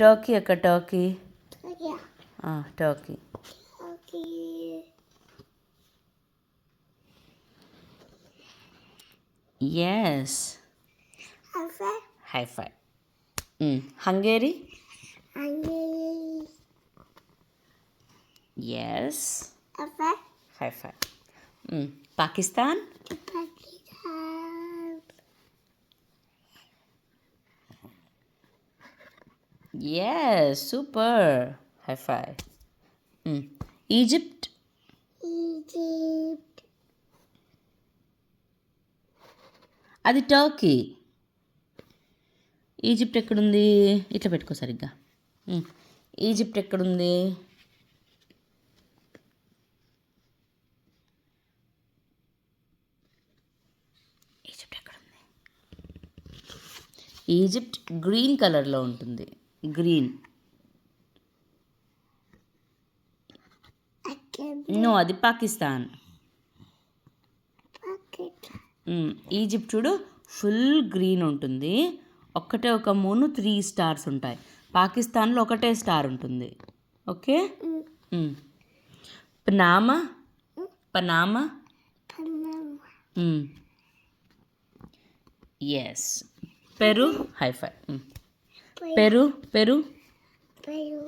Turkey అక్క Turkey Yeah. Turkey Okay. Yes Alpha. High five Hungary And yes Alpha. High five Pakistan Pakistan. Yes super high five Egypt Egypt. అది Turkey Egypt ఎక్కడుంది? ఇట్లా పెట్టుకో సరిగ్గా. Egypt ఎక్కడుంది? Egypt ఎక్కడుంది? Egypt green కలర్లో ఉంటుంది. గ్రీన్. నో అది పాకిస్తాన్. ఈజిప్ట్ చూడు ఫుల్ గ్రీన్ ఉంటుంది. ఒక్కటే ఒక మూను త్రీ స్టార్స్ ఉంటాయి. పాకిస్తాన్లో ఒకటే స్టార్ ఉంటుంది. Okay. Panama? Panama. Yes Peru? High five. Peru Peru Peru.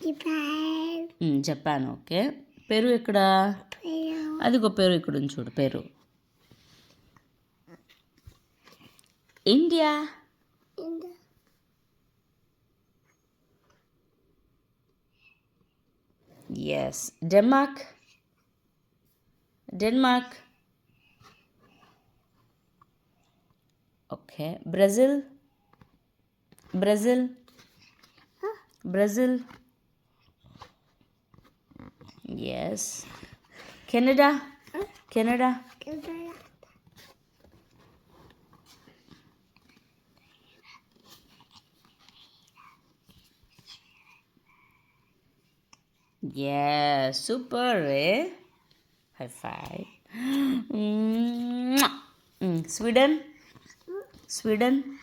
Japan. Hmm, Japan okay Peru Peru. అదిగో పెరు ఇక్కడ చూడు Peru India India. Yes Denmark Denmark Okay. Brazil. Brazil. Huh? Brazil. Yes. Canada. Huh? Canada. Canada. Yeah, super, eh? High five. Mm, Sweden sweden.